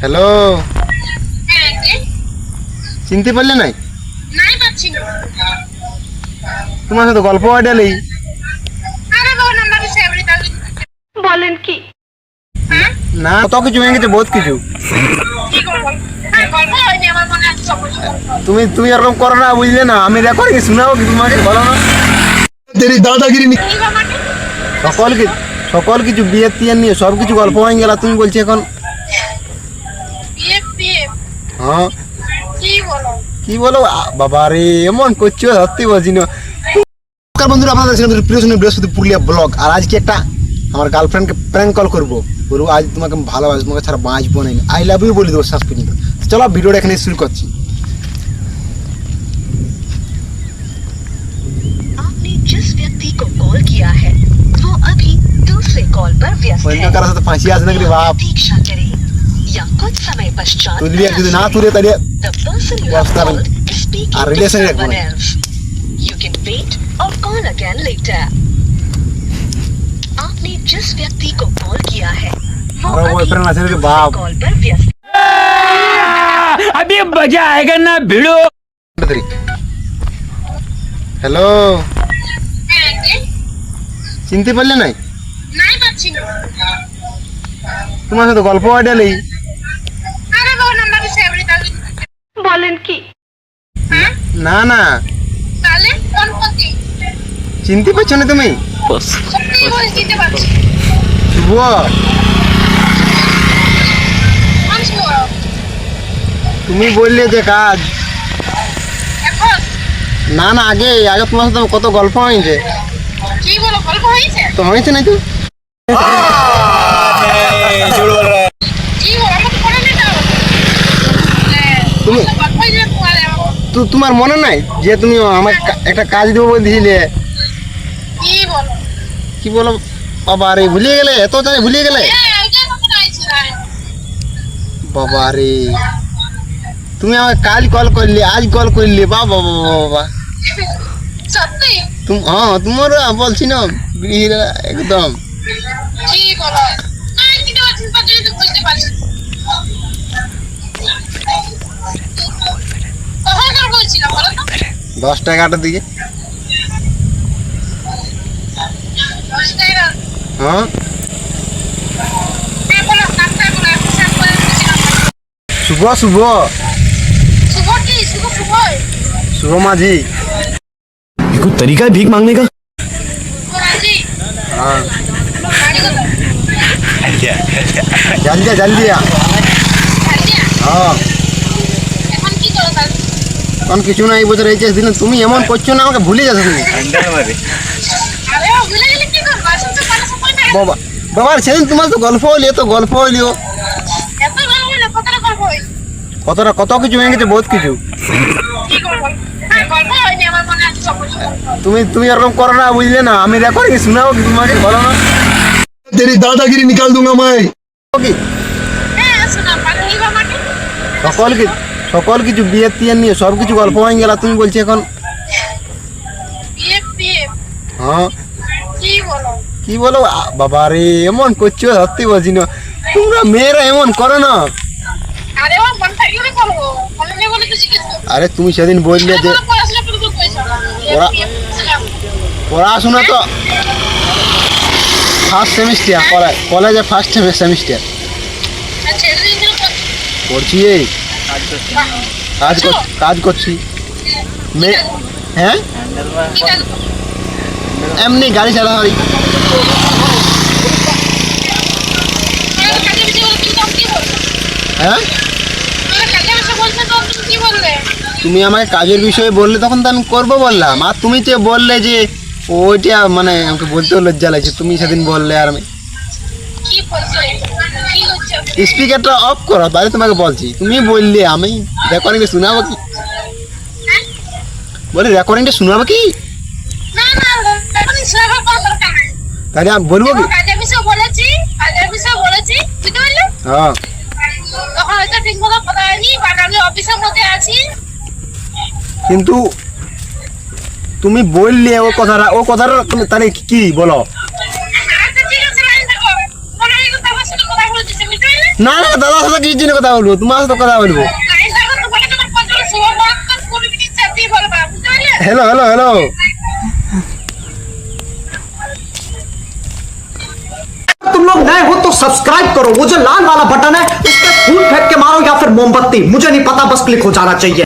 Hello চিনতে পারলে নাই? তোমার সাথে গল্প আডালি বলেন কি? না কত কিছু হয়ে গেছে বহুত কিছু। তুমি তুমি এরকম করো না বুঝলে না। আমি রেকর্ডিং শোনাবো কি তোমাকে বলো না। তেরি দাদাগিরি সকল কিছু সকল কিছু বিয়ের তিয়ার নিয়ে সব কিছু গল্প হয়ে গেল তুমি বলছি এখন। হ্যাঁ কি বলো কি বলো বাবা রে এমন করছো সত্যি বলছি না নমস্কার বন্ধুরা আপনাদের সেখানে প্রিয়জনের বৃহস্পতি পুরুলিয়া ব্লগ আর আজকে একটা আমার গার্লফ্রেন্ডকে প্র্যাঙ্ক কল করবো বলবো আজ তোমাকে ভালোবাসি তোমাকে ছাড়া বাঁচবো না আই লাভ ইউ বলে দেবো শেষ পর্যন্ত চলো ভিডিওটা এখানে শুরু করছি অন্য কারোর সাথে ফাঁসি আসে নাকি বাপ कुछ समय पश्चात তুই আর যদি না प्रयास তুলে তাহলে करें। The person you have वास्तव में- called is speaking R to relation someone রাখবো না। else. You can wait or call again later. आपने जिस व्यक्ति को कॉल किया है वो अरे वो अभी इतना ना चले रे दूसरे बाप। कॉल पर व्यस्त अभी मजा आएगा ना भिड़ो হ্যালো হ্যাঁ কে? চিনতে পারলে নাই নাই পাচ্ছি না তোমার সাথে গল্প আডালেই বলেন কি হ্যাঁ না না তাহলে কোন পতি চিনতে পারছ না তুমি দিতে পারছি তুমি বললে যে কাজ না না আগে আগে তোমার সাথে কত গল্প হয়েছে কি বলো গল্প হয়েছে তো হয়েছে নাকি কি বলো আমাকে করে নিতে হবে তুমি- গল্প হয়েছে তোমার আমার- তো তোমার মনে নাই যে তুমি আমার একটা কাজ দেবো বলছিলে কি বলো? কি বলো? বাবা রে ভুলিয়ে গেলে এত জানি ভুলিয়ে গেলে? হ্যাঁ বাবা রে তুমি আমাকে কাল কল করলে আজ কল করলে বাবা বাবা বাবা তুম হ্যাঁ তোমার বলছি না একদম। তো দশটা এগারোটার দিকে দশটা এগারো হ্যাঁ হ্যাঁ বলো নামটা বলো এখন শেষ করে দিয়েছিলাম শুভ শুভ শুভ কি শুভ শুভ শুভ মাঝি ये कोई तरीका है भीख मांगने का রাজি হ্যাঁ গাড়ি কোথায় তখন কিছু না এই বছর এইচএস তুমি এমন করছ না আমাকে ভুলে যাচ্ছ তুমি। বাবা বাবা সেদিন তোমার তো গল্প হইলি তো গল্প হইলিও কতটা কত কিছু হয়ে গেছে বহুত কিছু। তুমি তুমি এরকম করো না বুঝলে না। আমি দেখো কি শোনাও তোমাকে বলো না। তেরি দাদাগিরি নিকাল দুঙ্গা মাই। সকলকে সকল কিছু বিয়ের টিয়ে নিয়ে সব কিছু গল্প হয়ে গেল তুমি বলছি এখন। হ্যাঁ। কি বলো? বাবা রে এমন করছ সত্যি বলছি না। তোমরা মেয়েরা এমন করো না। আরে তুমি সেদিন বললে যে পড়াশোনা তো ফার্স্ট সেমিস্টার কলেজে ফার্স্ট সেমিস্টার ছেড়ে দিয়েছিল করছি এই। কাজ কাজ করছি। হ্যাঁ? এমনি গাড়ি চালা হয়। হ্যাঁ? তো তুমি আমাকে কাজের বিষয়ে বললে তখন তো আমি করব বললাম। আর তুমি যে বললে যে, ওইটা মানে আমাকে বলতেও লজ্জা লাগছে। তুমি সেদিন বললে আর আমি স্পিকারটা অফ করো তাহলে তোমাকে বলছি। তুমি বললে আমি রেকর্ডিংটা শোনাবো কি? বলে রেকর্ডিংটা শোনাবো কি? না না এখন সেবা দরকার নেই। তাহলে আমি বলব কি? হ্যাঁ। কিন্তু তুমি বললে ও কথাটা ও কথাটা তুমি তাহলে কি বলো? না না দাদার সাথে কিছু জন্য কথা বলবো তোমার সাথে কথা বলবো লাইন দেখো তো বলে তোমার কন্ট্রোল শুভ বড় কুড়ি মিনিট চাকরি বলবা বুঝতে পারলে হ্যালো হ্যালো হ্যালো तुम लोग नए हो तो सब्सक्राइब करो वो जो लाल वाला बटन है उस पर फूल फेंक के मारो या फिर मोमबत्ती मुझे नहीं पता बस क्लिक हो जाना चाहिए